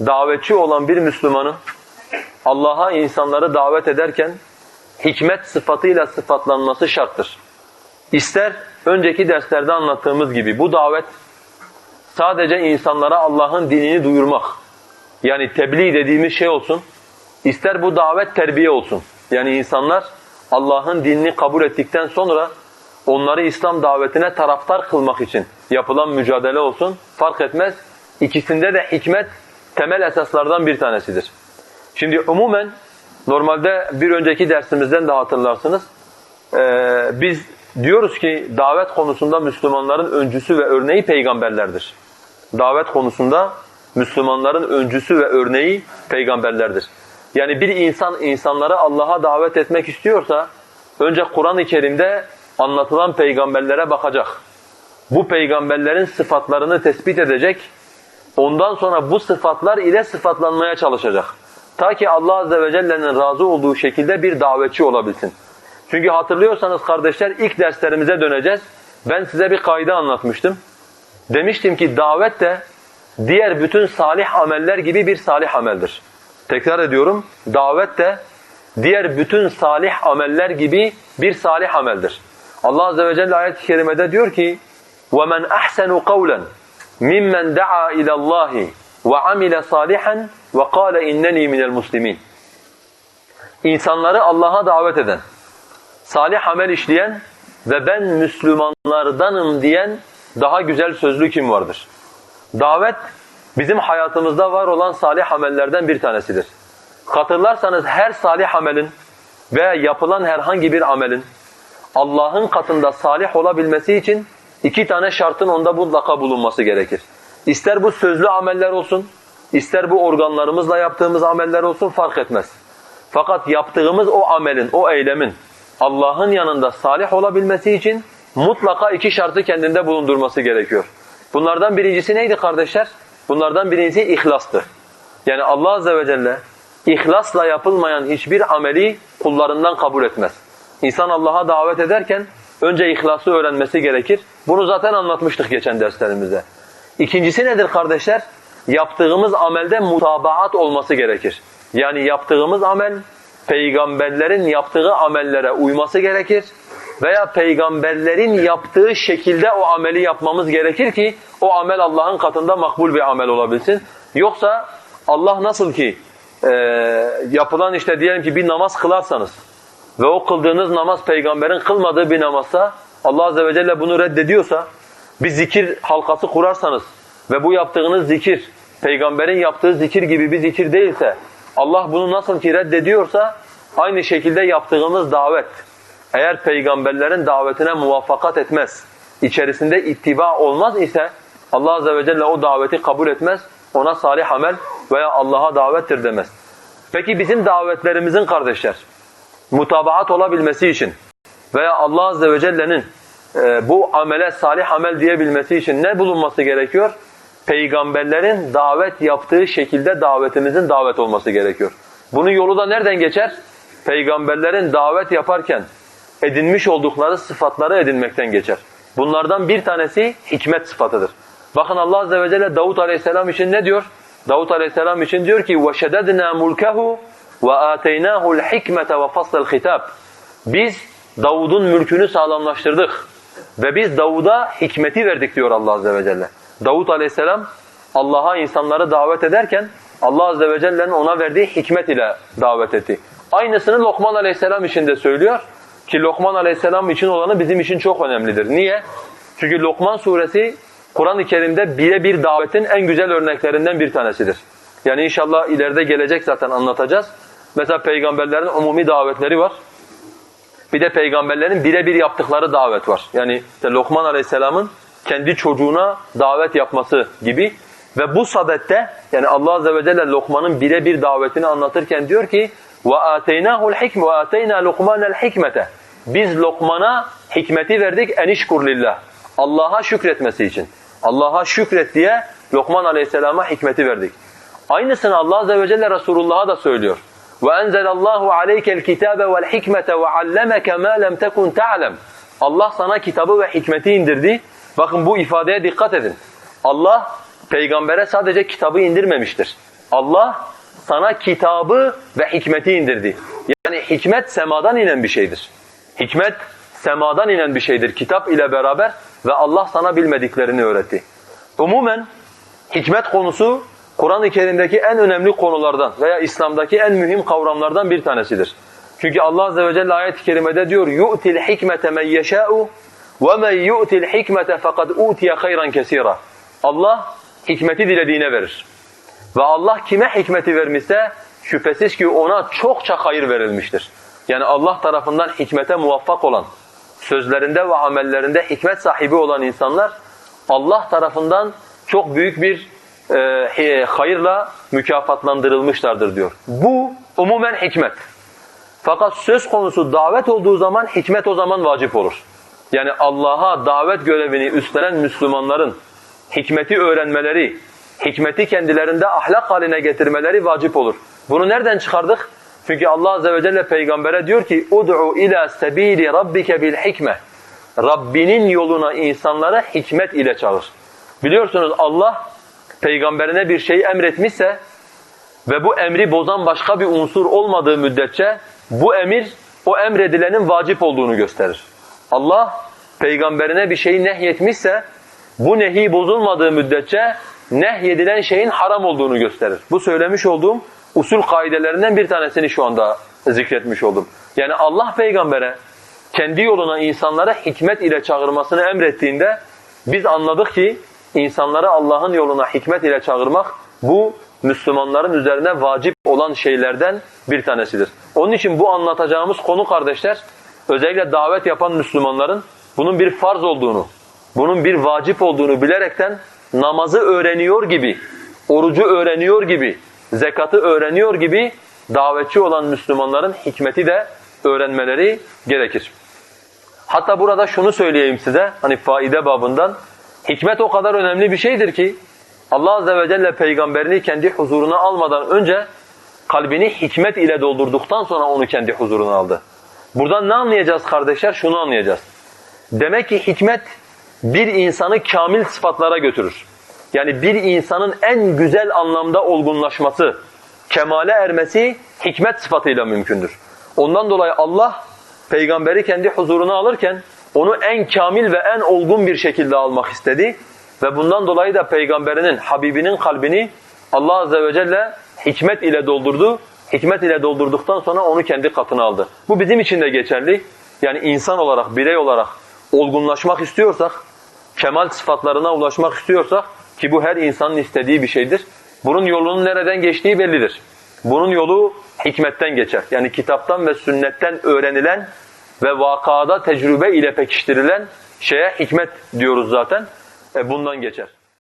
davetçi olan bir Müslümanın Allah'a insanları davet ederken hikmet sıfatıyla sıfatlanması şarttır. İster önceki derslerde anlattığımız gibi bu davet sadece insanlara Allah'ın dinini duyurmak yani tebliğ dediğimiz şey olsun, ister bu davet terbiye olsun. Yani insanlar Allah'ın dinini kabul ettikten sonra onları İslam davetine taraftar kılmak için yapılan mücadele olsun fark etmez. İkisinde de hikmet temel esaslardan bir tanesidir. Şimdi umumen normalde bir önceki dersimizden de hatırlarsınız. Ee, biz diyoruz ki davet konusunda Müslümanların öncüsü ve örneği peygamberlerdir. Davet konusunda Müslümanların öncüsü ve örneği peygamberlerdir. Yani bir insan insanları Allah'a davet etmek istiyorsa önce Kur'an-ı Kerim'de anlatılan peygamberlere bakacak. Bu peygamberlerin sıfatlarını tespit edecek. Ondan sonra bu sıfatlar ile sıfatlanmaya çalışacak. Ta ki Allah Azze ve Celle'nin razı olduğu şekilde bir davetçi olabilsin. Çünkü hatırlıyorsanız kardeşler ilk derslerimize döneceğiz. Ben size bir kaide anlatmıştım. Demiştim ki davet de diğer bütün salih ameller gibi bir salih ameldir. Tekrar ediyorum. Davet de diğer bütün salih ameller gibi bir salih ameldir. Allah azze ve celle ayet-i kerimede diyor ki: "Ve men ahsenu kavlen mimmen da'a ila Allahi ve amile salihan ve kâle inneni minel muslimin. İnsanları Allah'a davet eden, salih amel işleyen ve ben Müslümanlardanım diyen daha güzel sözlü kim vardır? Davet bizim hayatımızda var olan salih amellerden bir tanesidir. Hatırlarsanız her salih amelin veya yapılan herhangi bir amelin Allah'ın katında salih olabilmesi için iki tane şartın onda mutlaka bulunması gerekir. İster bu sözlü ameller olsun, ister bu organlarımızla yaptığımız ameller olsun fark etmez. Fakat yaptığımız o amelin, o eylemin Allah'ın yanında salih olabilmesi için mutlaka iki şartı kendinde bulundurması gerekiyor. Bunlardan birincisi neydi kardeşler? Bunlardan birincisi ihlastı. Yani Allah Azze ve Celle ihlasla yapılmayan hiçbir ameli kullarından kabul etmez. İnsan Allah'a davet ederken önce ihlası öğrenmesi gerekir. Bunu zaten anlatmıştık geçen derslerimizde. İkincisi nedir kardeşler? Yaptığımız amelde mutabaat olması gerekir. Yani yaptığımız amel peygamberlerin yaptığı amellere uyması gerekir veya peygamberlerin yaptığı şekilde o ameli yapmamız gerekir ki o amel Allah'ın katında makbul bir amel olabilsin. Yoksa Allah nasıl ki e, yapılan işte diyelim ki bir namaz kılarsanız ve o kıldığınız namaz peygamberin kılmadığı bir namazsa Allah Azze ve Celle bunu reddediyorsa bir zikir halkası kurarsanız ve bu yaptığınız zikir peygamberin yaptığı zikir gibi bir zikir değilse Allah bunu nasıl ki reddediyorsa aynı şekilde yaptığımız davet eğer peygamberlerin davetine muvaffakat etmez, içerisinde ittiba olmaz ise Allah Azze ve Celle o daveti kabul etmez, ona salih amel veya Allah'a davettir demez. Peki bizim davetlerimizin kardeşler, mutabaat olabilmesi için veya Allah Azze ve Celle'nin e, bu amele salih amel diyebilmesi için ne bulunması gerekiyor? Peygamberlerin davet yaptığı şekilde davetimizin davet olması gerekiyor. Bunun yolu da nereden geçer? Peygamberlerin davet yaparken edinmiş oldukları sıfatları edinmekten geçer. Bunlardan bir tanesi hikmet sıfatıdır. Bakın Allah Azze ve Celle Davut Aleyhisselam için ne diyor? Davut Aleyhisselam için diyor ki وَشَدَدْنَا مُلْكَهُ وَآتَيْنَاهُ الْحِكْمَةَ وَفَصْلَ الْخِتَابِ Biz Davud'un mülkünü sağlamlaştırdık ve biz Davud'a hikmeti verdik diyor Allah Azze ve Celle. Davud Aleyhisselam Allah'a insanları davet ederken Allah Azze ve Celle'nin ona verdiği hikmet ile davet etti. Aynısını Lokman Aleyhisselam için de söylüyor. Ki Lokman Aleyhisselam için olanı bizim için çok önemlidir. Niye? Çünkü Lokman suresi Kur'an-ı Kerim'de birebir davetin en güzel örneklerinden bir tanesidir. Yani inşallah ileride gelecek zaten anlatacağız. Mesela peygamberlerin umumi davetleri var. Bir de peygamberlerin birebir yaptıkları davet var. Yani işte Lokman Aleyhisselam'ın kendi çocuğuna davet yapması gibi. Ve bu sadette yani Allah Azze ve Celle Lokman'ın birebir davetini anlatırken diyor ki وَآتَيْنَاهُ الْحِكْمَ وَآتَيْنَا لُقْمَانَ الْحِكْمَةَ Biz Lokman'a hikmeti verdik enişkur lillah. Allah'a şükretmesi için. Allah'a şükret diye Lokman Aleyhisselam'a hikmeti verdik. Aynısını Allah Azze ve Celle Resulullah'a da söylüyor. وَاَنْزَلَ اللّٰهُ عَلَيْكَ الْكِتَابَ وَالْحِكْمَةَ وَعَلَّمَكَ مَا لَمْ تَكُنْ تَعْلَمْ Allah sana kitabı ve hikmeti indirdi. Bakın bu ifadeye dikkat edin. Allah peygambere sadece kitabı indirmemiştir. Allah sana kitabı ve hikmeti indirdi. Yani hikmet semadan inen bir şeydir. Hikmet semadan inen bir şeydir kitap ile beraber ve Allah sana bilmediklerini öğretti. Umumen hikmet konusu Kur'an-ı Kerim'deki en önemli konulardan veya İslam'daki en mühim kavramlardan bir tanesidir. Çünkü Allah azze ve celle ayet-i kerimede diyor yu'til hikmete men yeşâ'u ve men yu'til hikmete fekad utiye hayran. Allah hikmeti dilediğine verir. Ve Allah kime hikmeti vermişse şüphesiz ki ona çokça hayır verilmiştir. Yani Allah tarafından hikmete muvaffak olan, sözlerinde ve amellerinde hikmet sahibi olan insanlar Allah tarafından çok büyük bir e, hayırla mükafatlandırılmışlardır diyor. Bu umumen hikmet. Fakat söz konusu davet olduğu zaman hikmet o zaman vacip olur. Yani Allah'a davet görevini üstlenen Müslümanların hikmeti öğrenmeleri, hikmeti kendilerinde ahlak haline getirmeleri vacip olur. Bunu nereden çıkardık? Çünkü Allah azze ve celle peygambere diyor ki ud'u ila sebili rabbike bil hikme. Rabbinin yoluna insanlara hikmet ile çağır. Biliyorsunuz Allah peygamberine bir şey emretmişse ve bu emri bozan başka bir unsur olmadığı müddetçe bu emir o emredilenin vacip olduğunu gösterir. Allah peygamberine bir şeyi nehyetmişse bu nehi bozulmadığı müddetçe nehyedilen şeyin haram olduğunu gösterir. Bu söylemiş olduğum usul kaidelerinden bir tanesini şu anda zikretmiş oldum. Yani Allah peygambere kendi yoluna insanlara hikmet ile çağırmasını emrettiğinde biz anladık ki insanları Allah'ın yoluna hikmet ile çağırmak bu Müslümanların üzerine vacip olan şeylerden bir tanesidir. Onun için bu anlatacağımız konu kardeşler özellikle davet yapan Müslümanların bunun bir farz olduğunu, bunun bir vacip olduğunu bilerekten namazı öğreniyor gibi, orucu öğreniyor gibi, zekatı öğreniyor gibi davetçi olan Müslümanların hikmeti de öğrenmeleri gerekir. Hatta burada şunu söyleyeyim size, hani faide babından, hikmet o kadar önemli bir şeydir ki, Allah Azze ve Celle peygamberini kendi huzuruna almadan önce kalbini hikmet ile doldurduktan sonra onu kendi huzuruna aldı. Buradan ne anlayacağız kardeşler? Şunu anlayacağız. Demek ki hikmet bir insanı kamil sıfatlara götürür. Yani bir insanın en güzel anlamda olgunlaşması, kemale ermesi hikmet sıfatıyla mümkündür. Ondan dolayı Allah peygamberi kendi huzuruna alırken onu en kamil ve en olgun bir şekilde almak istedi. Ve bundan dolayı da peygamberinin, Habibinin kalbini Allah Azze ve Celle hikmet ile doldurdu. Hikmet ile doldurduktan sonra onu kendi katına aldı. Bu bizim için de geçerli. Yani insan olarak, birey olarak olgunlaşmak istiyorsak, kemal sıfatlarına ulaşmak istiyorsak ki bu her insanın istediği bir şeydir. Bunun yolunun nereden geçtiği bellidir. Bunun yolu hikmetten geçer. Yani kitaptan ve sünnetten öğrenilen ve vakada tecrübe ile pekiştirilen şeye hikmet diyoruz zaten. E bundan geçer.